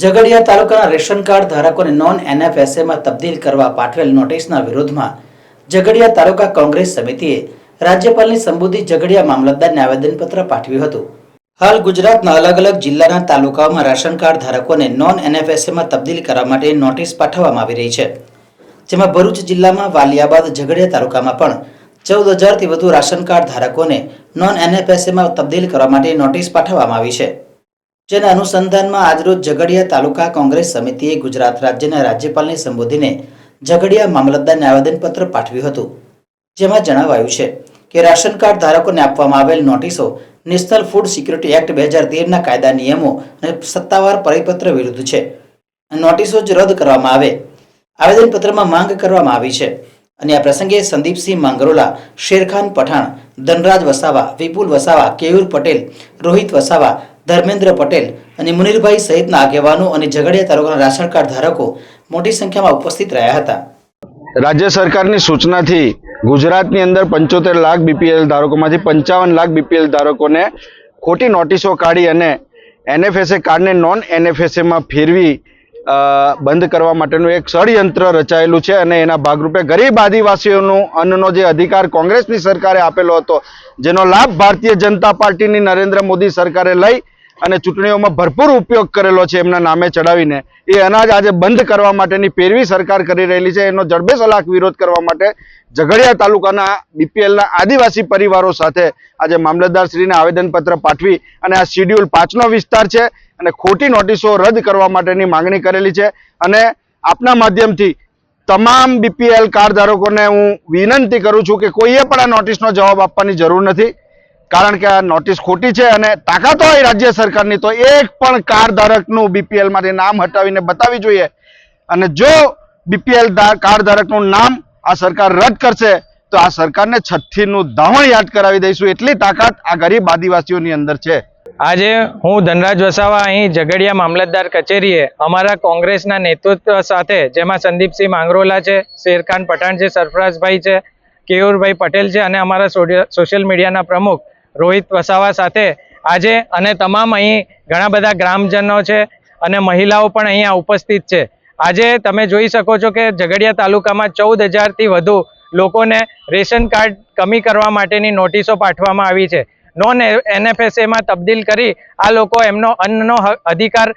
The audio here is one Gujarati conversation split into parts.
ઝઘડિયા તાલુકાના રેશન કાર્ડ ધારકોને નોન એનએફએસએમાં તબદીલ કરવા પાઠવેલ નોટિસના વિરોધમાં ઝઘડિયા તાલુકા કોંગ્રેસ સમિતિએ રાજ્યપાલની સંબોધિત ઝઘડિયા મામલતદારને આવેદનપત્ર પાઠવ્યું હતું. હાલ ગુજરાતના અલગ અલગ જિલ્લાના તાલુકાઓમાં રાશન કાર્ડ ધારકોને નોન એનએફએસએમાં તબદીલ કરવા માટે નોટિસ પાઠવવામાં આવી રહી છે. જેમાં ભરૂચ જિલ્લામાં વાલિયાબાદ ઝઘડિયા તાલુકામાં પણ ચૌદ હજારથી વધુ રાશન કાર્ડ ધારકોને નોન એનએફએસએમાં તબદીલ કરવા માટે નોટિસ પાઠવવામાં આવી છે. જેના અનુસંધાનમાં આજરોજ ઝઘડિયા તાલુકા કોંગ્રેસ સમિતિએ ગુજરાત રાજ્યના રાજ્યપાલને સંબોધીને ઝઘડિયા મામલતદારને આવેદનપત્ર પાઠવ્યું હતું. જેમાં જણાવાયું છે કે રાશન કાર્ડ ધારકોને આપવામાં આવેલ નોટિસો નેશનલ ફૂડ સિક્યુરિટી એક્ટ બે હજાર તેરના કાયદા નિયમો અને સત્તાવાર પરિપત્ર વિરુદ્ધ છે. નોટિસો જ રદ કરવામાં આવે. આવેદનપત્રમાં માંગ કરવામાં આવી છે. અને આ પ્રસંગે સંદીપસિંહ માંગરોલા, શેરખાન પઠાણ, ધનરાજ વસાવા, વિપુલ વસાવા, કેયુર પટેલ, રોહિત વસાવા ધર્મેન્દ્ર પટેલ અને મુનીરભાઈ સહિતના આગેવાનો અને ઝઘડિયા તાલુકાના રાશન કાર્ડ ધારકો મોટી સંખ્યામાં ઉપસ્થિત રહ્યા હતા. રાજ્ય સરકારની સૂચનાથી ગુજરાતની અંદર પંચોતેર લાખ બીપીએલ ધારકોમાંથી પંચાવન લાખ બીપીએલ ધારકોને ખોટી નોટિસો કાઢી અને એનએફએસએ કાર્ડને નોન એનએફએસએમાં ફેરવી બંધ કરવા માટેનું એક ષડયંત્ર રચાયેલું છે અને એના ભાગરૂપે ગરીબ આદિવાસીઓનું અન્નનો જે અધિકાર કોંગ્રેસની સરકારે આપેલો હતો, જેનો લાભ ભારતીય જનતા પાર્ટીની નરેન્દ્ર મોદી સરકારે લઈ અને ચૂંટણીઓમાં ભરપૂર ઉપયોગ કરેલો છે એમના નામે ચડાવીને, એ અનાજ આજે બંધ કરવા માટેની પેરવી સરકાર કરી રહેલી છે. એનો જડબે સલાક વિરોધ કરવા માટે ઝઘડિયા તાલુકાના બીપીએલના આદિવાસી પરિવારો સાથે આજે મામલતદારશ્રીને આવેદનપત્ર પાઠવી અને આ શિડ્યુલ પાંચનો વિસ્તાર છે અને ખોટી નોટિસો રદ કરવા માટેની માંગણી કરેલી છે. અને આપના માધ્યમથી તમામ બીપીએલ કાર્ડ ધારકોને હું વિનંતી કરું છું કે કોઈએ પણ આ નોટિસનો જવાબ આપવાની જરૂર નથી. કારણ કે આ નોટિસ ખોટી છે અને તાકાત હોય રાજ્ય સરકારની, તો એક પણ કાર્ડ ધારકનું બીપીએલમાંથી નામ હટાવીને બતાવી જોઈએ. અને જો બીપીએલ કાર્ડ ધારકનું નામ આ સરકાર રદ કરશે, તો આ સરકારને છઠ્ઠીનું ધાવણ યાદ કરાવી દઈશું. એટલી તાકાત આ ગરીબ આદિવાસીઓની અંદર છે. આજે હું ધનરાજ વસાવા અહીં ઝઘડિયા મામલતદાર કચેરીએ અમારા કોંગ્રેસના નેતૃત્વ સાથે, જેમાં સંદીપસિંહ માંગરોલા છે, શેરખાન પઠાણ છે સરફરાજભાઈ છે, કેયુરભાઈ પટેલ છે અને અમારા સોશિયલ મીડિયાના પ્રમુખ રોહિત વસાવા સાથે આજે અને તમામ અહીં ઘણા બધા ગ્રામજનો છે અને મહિલાઓ પણ અહીંયા ઉપસ્થિત છે. આજે તમે જોઈ શકો છો કે ઝઘડિયા તાલુકામાં ચૌદ હજારથી વધુ લોકોને રેશન કાર્ડ કમી કરવા માટેની નોટિસો પાઠવવામાં આવી છે. નોન એનએફએસએમાં તબદીલ કરી આ લોકો એમનો અન્નનો અધિકાર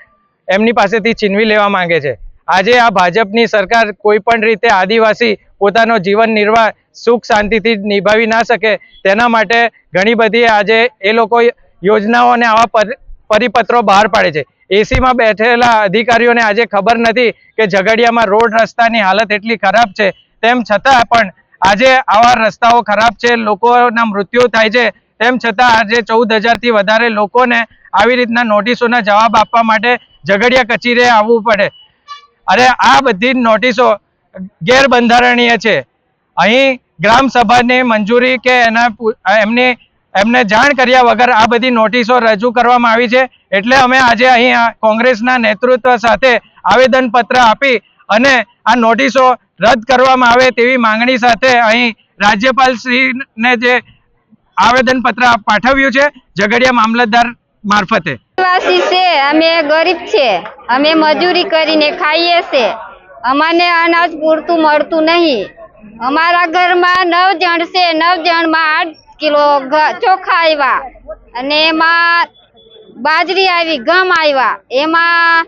એમની પાસેથી છીનવી લેવા માંગે છે. આજે આ ભાજપની સરકાર કોઈ પણ રીતે આદિવાસી પોતાનો જીવન નિર્વાહ, સુખ શાંતિથી નિભાવી ના શકે, તેના માટે ઘણી બધી આજે એ લોકો યોજનાઓ અને આવા પર- પરિપત્રો બહાર પાડે છે. એસીમાં બેઠેલા અધિકારીઓને આજે ખબર નથી કે ઝઘડિયામાં રોડ રસ્તાની હાલત એટલી ખરાબ છે. તેમ છતાં પણ આજે આવા રસ્તાઓ ખરાબ છે, લોકોના મૃત્યુ થાય છે. તેમ છતાં આજે ચૌદ હજારથી વધારે લોકોને આવી રીતના નોટિસોના જવાબ આપવા માટે ઝઘડિયા કચેરીએ આવવું પડે. અરે આ બધી નોટિસો ગેરબંધારણીય છે. અહીં ગ્રામ સભાની મંજૂરી કે એના એમની, એમને જાણ કર્યા વગર આ બધી નોટિસો રજૂ કરવામાં આવી છે. એટલે અમે આજે અહીં કોંગ્રેસના નેતૃત્વ સાથે આવેદન પત્ર આપી અને આ નોટિસો રદ કરવામાં આવે તેવી માંગણી સાથે અહીં રાજ્યપાલ શ્રીને જે આવેદન પત્ર પાઠવ્યું છે, ઝઘડિયા મામલતદાર મારફતે. અમે ગરીબ છે, અમે મજૂરી કરીને ખાઈએ છે. અમને અનાજ પૂરતું મળતું નહીં. અમારા ઘરમાં નવ જણ છે નવ જણમાં આઠ કિલો ચોખા આવ્યા અને એમાં બાજરી આવી ગમ આવ્યા એમાં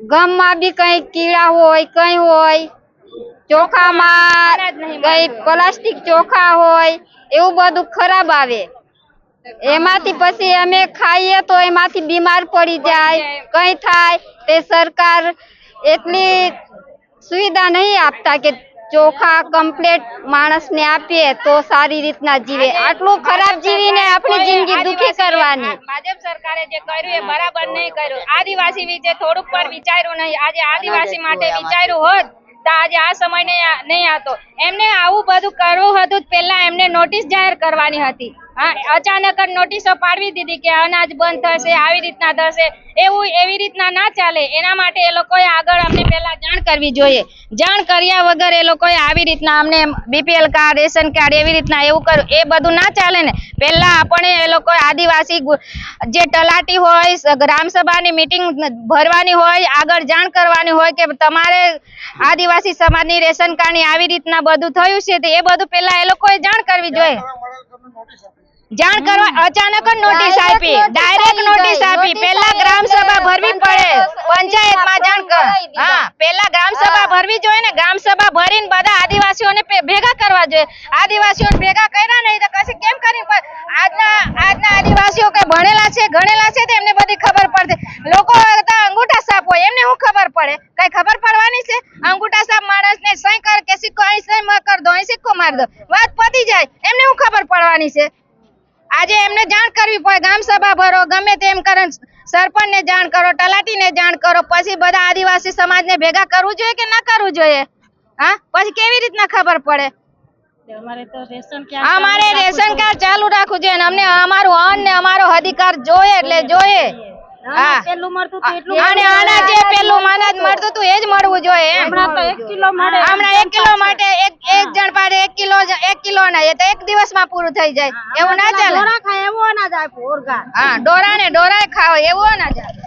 ગમમાં બી કંઈ કીડા હોય કંઈ હોય ચોખામાં કંઈ પ્લાસ્ટિક ચોખા હોય એવું બધું ખરાબ આવે. એમાંથી પછી અમે ખાઈએ તો એમાંથી બીમાર પડી જાય કંઈ થાય. તે સરકાર એટલી સુવિધા નહીં આપતા કે ચોખા કમ્પ્લેટ માણસને આપીએ તો સારી રીતના જીવે. આટલું ખરાબ જીવીને આપણી જિંદગી દુખી કરવાની. ભાજપ સરકારે જે કર્યું એ બરાબર નહીં કર્યું. આદિવાસી વિશે થોડુંક પણ વિચાર્યું નહીં. આજે આદિવાસી માટે વિચાર્યું હોત તો આજે આ સમય નહીં આવતો. એમને આવું બધું કરવું હતું તો પહેલા એમને નોટિસ જાહેર કરવાની હતી. અચાનક જ નોટિસો પાડવી દીધી કે અનાજ બંધ થશે, આવી રીતના થશે. એવું એવી રીતના ના ચાલે. એના માટે એ લોકોએ આગળ અમને પહેલા જાણ કરવી જોઈએ. જાણ કર્યા વગર એ લોકોએ આવી રીતના અમને બીપીએલ કાર્ડ રેશન કાર્ડ એવી રીતના એવું કર એ બધું ના ચાલે ને. પહેલા આપણે એ લોકો આદિવાસી જે તલાટી હોય ગ્રામસભાની મિટિંગ ભરવાની હોય આગળ જાણ કરવાની હોય કે તમારે આદિવાસી સમાજની રેશન કાર્ડની આવી રીતના બધું થયું છે તો એ બધું પહેલા એ લોકોએ જાણ કરવી જોઈએ. જાણ કરવા અચાનક જ નોટિસ આપી. ડાયરેક્ટ નોટિસ આપી. પહેલા ગ્રામ સભા ભરવી પડે. પંચાયતમાં જાણ કર હા પહેલા ગ્રામ સભા ભરવી જોઈએ ને ગ્રામ સભા ભરીને બધા આદિવાસીઓને ભેગા કરવા જોઈએ. આદિવાસીઓને ભેગા કર્યા નહીં તો કશે કેમ કરી પણ આજના આજના આદિવાસીઓ કે ભણેલા છે, ગણેલા છે તો એમને બધી ખબર પડશે. લોકો અંગૂઠા સાપ હોય, એમને શું ખબર પડે? કઈ ખબર પડવાની છે? અંગૂઠા સાપ માણસને સહી કર, કે સિક્કો અહીં સહી કર દો, અહીં સિક્કો માર દો. વાત પતી જાય, એમને શું ખબર પડવાની છે? આજે એમને જાણ કરવી પડે, ગામ સભા ભરો, ગમે તેમ કરે, સરપંચને જાણ કરો, તલાટીને જાણ કરો, પછી બધા આદિવાસી સમાજને ભેગા કરવું જોઈએ કે ના કરવું જોઈએ? હા? પછી કેવી રીતના ખબર પડે? અમારે રેશન કાર્ડ ચાલુ રાખવું જોઈએ. અમને અમારું અન્ન ને અમારો અધિકાર જોઈએ એટલે જોઈએ અને આના જે પેલું અનાજ મળતું હતું. એ જ મળવું જોઈએ હમણાં એક કિલો માટે એક એક જણ પાસે એક કિલો એક કિલો ના એ તો એક દિવસમાં પૂરું થઈ જાય. એવું ના ચાલે. હા ડોરા ને ડોરા ખાવ એવું ના ચાલે